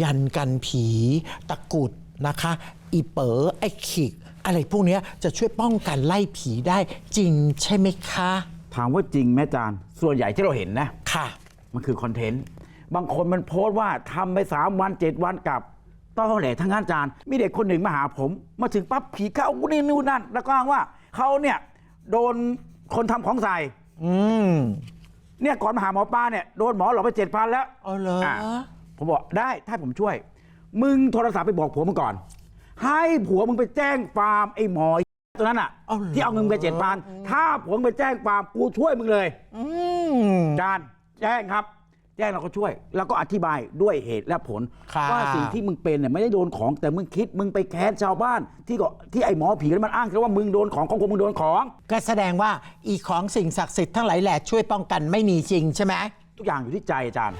ยันกันผีตะกรุดนะคะ อีเป๋อไอ้ขิก อะไรพวกเนี้ยจะช่วยป้องกันไล่ผีได้จริงใช่ไหมคะ ถามว่าจริงไหมอาจารย์ ส่วนใหญ่ที่เราเห็นนะ ค่ะ มันคือคอนเทนต์ บางคนมันโพสต์ว่าทำไป3วัน7วันกลับต้องแหล่ทั้งนั้นอาจารย์ มีเด็กคนหนึ่งมาหาผม มาถึงปั๊บผีเข้าอู้นี่นู่นนั่น แล้วก็อ้างว่าเขาเนี่ยโดนคนทำของใส่อืม เนี่ยก่อนมาหาหมอปลาเนี่ยโดนหมอหลอกไปเจ็ดพันแล้ว เอาเหรอ อะ ผมบอกได้ถ้าผมช่วย มึงโทรศัพท์ไปบอกผัวมึงก่อน ให้ผัวมึงไปแจ้งฟาร์มไอ้หมอตัวนั้นอะเอาเหรอที่เอาเงินไปเจ็ดพันถ้าผัวมึงไปแจ้งฟาร์มกูช่วยมึงเลยอืมอาจารย์แจ้งครับ แจ้งเราก็ช่วย แล้วก็อธิบายด้วยเหตุและผลค่ะว่าสิ่งที่มึงเป็นเนี่ยไม่ได้โดนของแต่มึงคิดมึงไปแค้นชาวบ้าน ที่ก็ที่ไอ้หมอผีนั้นมันอ้างแค่ว่ามึงโดนของของกูมึงโดนของ ก็แสดงว่าอีของสิ่งศักดิ์สิทธิ์ทั้งหลายแหล่ช่วยป้องกันไม่มีจริงใช่ไหมทุกอย่างอยู่ที่ใจอาจารย์